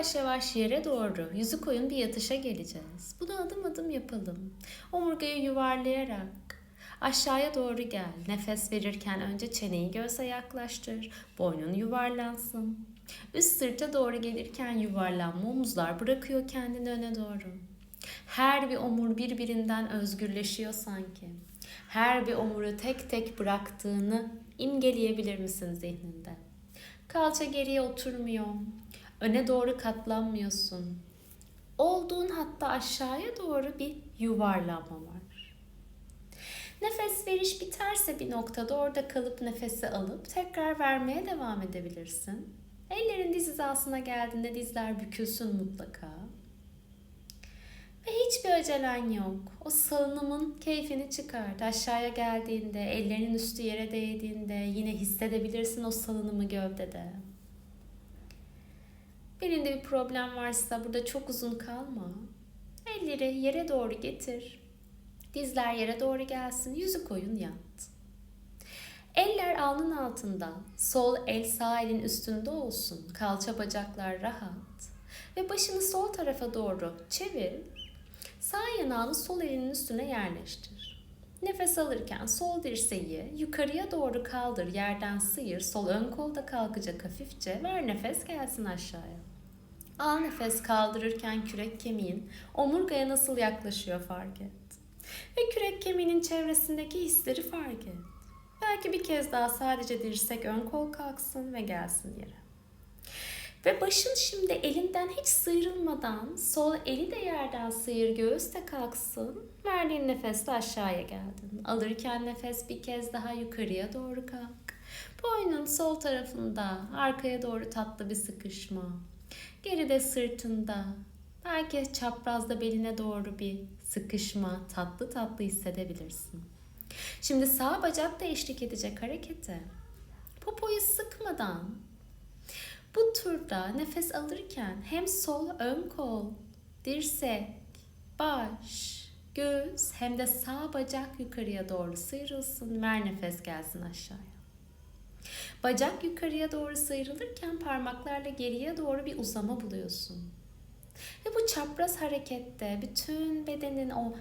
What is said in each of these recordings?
yavaş yavaş yere doğru yüzü koyun bir yatışa geleceğiz. Bunu adım adım yapalım. Omurgayı yuvarlayarak aşağıya doğru gel. Nefes verirken önce çeneyi göğse yaklaştır. Boynun yuvarlansın. Üst sırta doğru gelirken yuvarlanma omuzlar bırakıyor kendini öne doğru. Her bir omur birbirinden özgürleşiyor sanki. Her bir omuru tek tek bıraktığını imgeleyebilir misin zihninde? Kalça geriye oturmuyor. Öne doğru katlanmıyorsun. Olduğun hatta aşağıya doğru bir yuvarlanma var. Nefes veriş biterse bir noktada orada kalıp nefesi alıp tekrar vermeye devam edebilirsin. Ellerin diz hizasına geldiğinde dizler bükülsün mutlaka. Ve hiçbir acelen yok. O salınımın keyfini çıkart. Aşağıya geldiğinde, ellerinin üstü yere değdiğinde yine hissedebilirsin o salınımı gövdede. Birinde bir problem varsa burada çok uzun kalma. Elleri yere doğru getir. Dizler yere doğru gelsin. Yüzü koyun yat. Eller alnın altında. Sol el sağ elin üstünde olsun. Kalça bacaklar rahat. Ve başını sol tarafa doğru çevir. Sağ yanağını sol elinin üstüne yerleştir. Nefes alırken sol dirseği yukarıya doğru kaldır, yerden sıyır, sol ön kolda kalkacak hafifçe, ver nefes gelsin aşağıya. Al nefes kaldırırken kürek kemiğin omurgaya nasıl yaklaşıyor fark et. Ve kürek kemiğinin çevresindeki hisleri fark et. Belki bir kez daha sadece dirsek ön kol kalksın ve gelsin yere. Ve başın şimdi elinden hiç sıyrılmadan sol eli de yerden sıyır göğüs de kalksın. Verdiğin nefesle aşağıya geldin. Alırken nefes bir kez daha yukarıya doğru kalk. Boynun sol tarafında arkaya doğru tatlı bir sıkışma. Geride sırtında belki çaprazda beline doğru bir sıkışma tatlı tatlı hissedebilirsin. Şimdi sağ bacak da eşlik edecek harekete. Popoyu sıkmadan bu turda nefes alırken hem sol ön kol, dirsek, baş, göğüs hem de sağ bacak yukarıya doğru sıyrılsın. Ver nefes gelsin aşağıya. Bacak yukarıya doğru sıyrılırken parmaklarla geriye doğru bir uzama buluyorsun. Ve bu çapraz harekette bütün bedenin o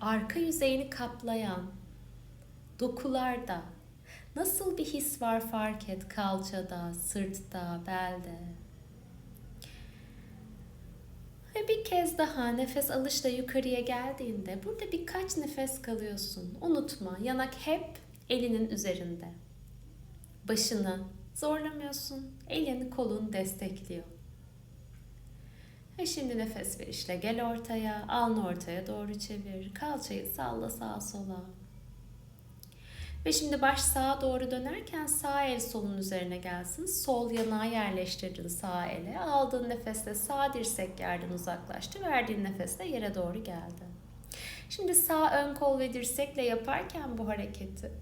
arka yüzeyini kaplayan dokularda nasıl bir his var fark et kalçada, sırtta, belde. Ve bir kez daha nefes alışla yukarıya geldiğinde burada birkaç nefes kalıyorsun. Unutma yanak hep elinin üzerinde. Başını zorlamıyorsun. Elini kolun destekliyor. Ve şimdi nefes verişle gel ortaya, alnı ortaya doğru çevir. Kalçayı salla sağa sola. Ve şimdi baş sağa doğru dönerken sağ el solun üzerine gelsin. Sol yanağa yerleştirdin sağ ele. Aldığın nefesle sağ dirsek yerden uzaklaştı. Verdiğin nefesle yere doğru geldi. Şimdi sağ ön kol ve dirsekle yaparken bu hareketi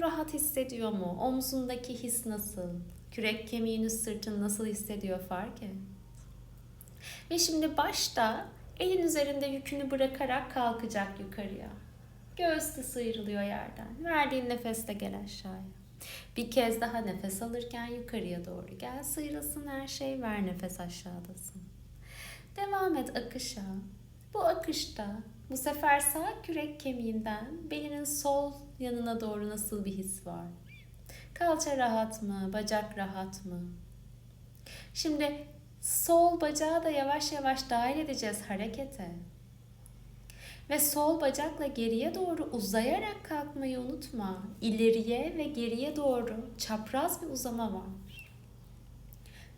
rahat hissediyor mu? Omzundaki his nasıl? Kürek kemiğini sırtın nasıl hissediyor fark et. Ve şimdi başta elin üzerinde yükünü bırakarak kalkacak yukarıya. Göğüs de sıyrılıyor yerden. Verdiğin nefeste gel aşağıya. Bir kez daha nefes alırken yukarıya doğru gel. Sıyrılsın her şey. Ver nefes aşağıdasın. Devam et akışa. Bu akışta bu sefer sağ kürek kemiğinden belinin sol yanına doğru nasıl bir his var? Kalça rahat mı? Bacak rahat mı? Şimdi sol bacağı da yavaş yavaş dahil edeceğiz harekete. Ve sol bacakla geriye doğru uzayarak kalkmayı unutma. İleriye ve geriye doğru çapraz bir uzama var.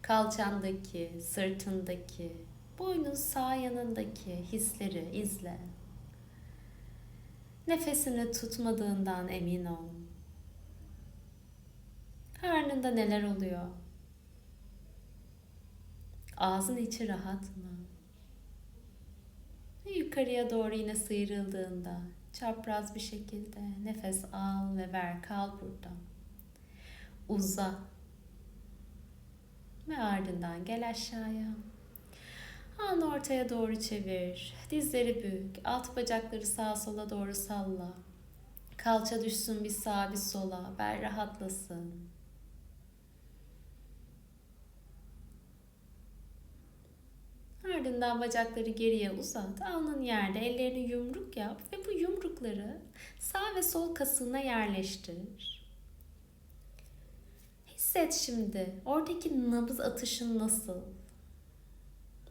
Kalçandaki, sırtındaki, boynun sağ yanındaki hisleri izle. Nefesini tutmadığından emin ol. Karnında neler oluyor? Ağzın içi rahat mı? Yukarıya doğru yine sıyrıldığında çapraz bir şekilde nefes al ve ver. Kal burada. Uza. Ve ardından gel aşağıya. Anı ortaya doğru çevir. Dizleri bük. Alt bacakları sağa sola doğru salla. Kalça düşsün bir sağa bir sola. Bel rahatlasın. Ardından bacakları geriye uzat. Alnın yerde ellerini yumruk yap ve bu yumrukları sağ ve sol kasığına yerleştir. Hisset şimdi oradaki nabız atışın nasıl?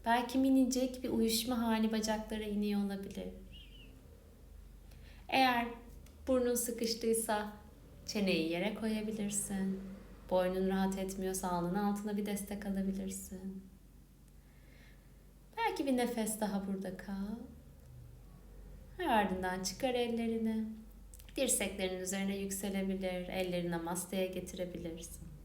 Belki minicik bir uyuşma hali bacaklara iniyor olabilir. Eğer burnun sıkıştıysa çeneyi yere koyabilirsin. Boynun rahat etmiyorsa alnın altına bir destek alabilirsin. Belki bir nefes daha burada kal. Ve ardından çıkar ellerini. Dirseklerin üzerine yükselebilir. Ellerini namaste'ye getirebilirsin.